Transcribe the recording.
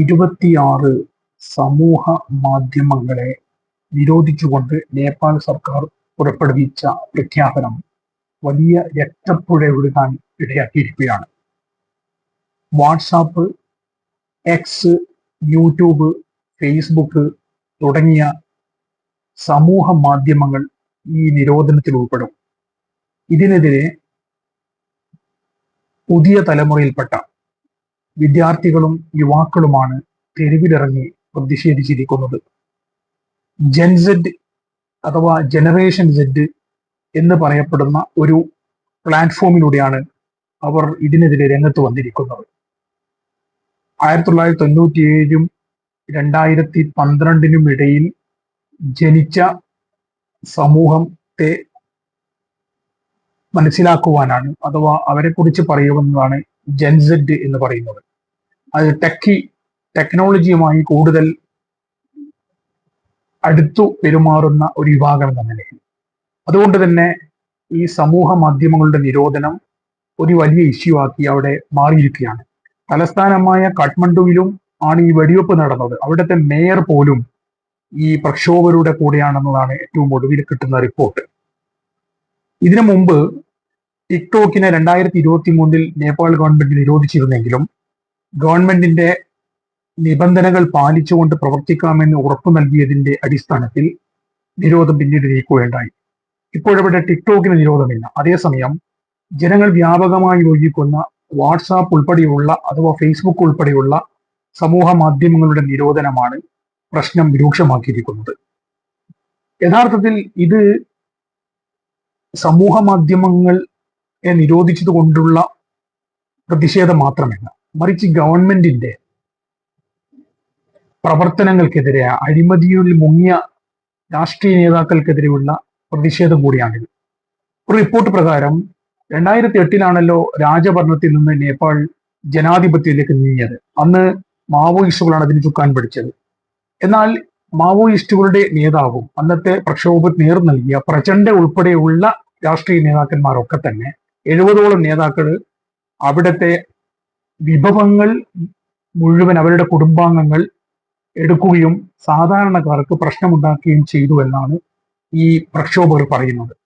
ഇരുപത്തിയാറ് സമൂഹ മാധ്യമങ്ങളെ നിരോധിച്ചുകൊണ്ട് നേപ്പാൾ സർക്കാർ പുറപ്പെടുവിച്ച പ്രഖ്യാപനം വലിയ രക്തപ്പുഴ ഒഴുകാൻ ഇടയാക്കിയിരിക്കുകയാണ്. വാട്സാപ്പ് എക്സ് യൂട്യൂബ് ഫേസ്ബുക്ക് തുടങ്ങിയ സമൂഹ മാധ്യമങ്ങൾ ഈ നിരോധനത്തിൽ ഉൾപ്പെടും. ഇതിനെതിരെ പുതിയ തലമുറയിൽപ്പെട്ട വിദ്യാർത്ഥികളും യുവാക്കളുമാണ് തെരുവിലിറങ്ങി പ്രതിഷേധിച്ചിരിക്കുന്നത്. ജെൻസെഡ് അഥവാ ജനറേഷൻ സെഡ് എന്ന് പറയപ്പെടുന്ന ഒരു പ്ലാറ്റ്ഫോമിലൂടെയാണ് അവർ ഇതിനെതിരെ രംഗത്ത് വന്നിരിക്കുന്നത്. ആയിരത്തി തൊള്ളായിരത്തി തൊണ്ണൂറ്റി ഏഴും രണ്ടായിരത്തി പന്ത്രണ്ടിനും ഇടയിൽ ജനിച്ച സമൂഹത്തെ മനസ്സിലാക്കുവാനാണ് അഥവാ അവരെ കുറിച്ച് പറയുന്നതാണ് ജെൻസെഡ് എന്ന് പറയുന്നത്. അത് ടെക്കി ടെക്നോളജിയുമായി കൂടുതൽ അടുത്തു പെരുമാറുന്ന ഒരു വിഭാഗം എന്ന നിലയിൽ. അതുകൊണ്ട് തന്നെ ഈ സമൂഹ മാധ്യമങ്ങളുടെ നിരോധനം ഒരു വലിയ ഇഷ്യൂ ആക്കി അവിടെ മാറിയിരിക്കുകയാണ്. തലസ്ഥാനമായ കാഠ്മണ്ഡുവിലും ആണ് ഈ വെടിവെപ്പ് നടന്നത്. അവിടുത്തെ മേയർ പോലും ഈ പ്രക്ഷോഭരുടെ കൂടെയാണെന്നതാണ് ഏറ്റവും ഒടുവിൽ കിട്ടുന്ന റിപ്പോർട്ട് ഇതിനു മുമ്പ് ടിക്ടോക്കിനെ രണ്ടായിരത്തി ഇരുപത്തി മൂന്നിൽ നേപ്പാൾ ഗവൺമെന്റ് നിരോധിച്ചിരുന്നെങ്കിലും ഗവൺമെന്റിന്റെ നിബന്ധനകൾ പാലിച്ചുകൊണ്ട് പ്രവർത്തിക്കാമെന്ന് ഉറപ്പു നൽകിയതിന്റെ അടിസ്ഥാനത്തിൽ നിരോധം പിന്നീട് നീക്കുകയുണ്ടായി. ഇപ്പോഴിവിടെ ടിക്ടോക്കിന് നിരോധമില്ല. അതേസമയം ജനങ്ങൾ വ്യാപകമായി ഉപയോഗിക്കുന്ന വാട്സാപ്പ് ഉൾപ്പെടെയുള്ള അഥവാ ഫേസ്ബുക്ക് ഉൾപ്പെടെയുള്ള സമൂഹ മാധ്യമങ്ങളുടെ നിരോധനമാണ് പ്രശ്നം രൂക്ഷമാക്കിയിരിക്കുന്നത്. യഥാർത്ഥത്തിൽ ഇത് സമൂഹ മാധ്യമങ്ങൾ നിരോധിച്ചത് കൊണ്ടുള്ള പ്രതിഷേധം മാത്രമല്ല. മറിച്ച് ഗവൺമെന്റിന്റെ പ്രവർത്തനങ്ങൾക്കെതിരെ അഴിമതിയിൽ മുങ്ങിയ രാഷ്ട്രീയ നേതാക്കൾക്കെതിരെയുള്ള പ്രതിഷേധം കൂടിയാണിത്. ഒരു റിപ്പോർട്ട് പ്രകാരം രണ്ടായിരത്തി എട്ടിലാണല്ലോ രാജഭരണത്തിൽ നിന്ന് നേപ്പാൾ ജനാധിപത്യത്തിലേക്ക് നീങ്ങിയത്. അന്ന് മാവോയിസ്റ്റുകളാണ് അതിന് ചുക്കാൻ പിടിച്ചത്. എന്നാൽ മാവോയിസ്റ്റുകളുടെ നേതാവും അന്നത്തെ പ്രക്ഷോഭത്തിന് നേർ നൽകിയ പ്രചണ്ഡ ഉൾപ്പെടെയുള്ള രാഷ്ട്രീയ നേതാക്കന്മാരൊക്കെ തന്നെ എഴുപതോളം നേതാക്കൾ അവിടുത്തെ വിഭവങ്ങൾ മുഴുവൻ അവരുടെ കുടുംബാംഗങ്ങൾ എടുക്കുകയും സാധാരണക്കാർക്ക് പ്രശ്നമുണ്ടാക്കുകയും ചെയ്തു എന്നാണ് ഈ പ്രക്ഷോഭകർ പറയുന്നത്.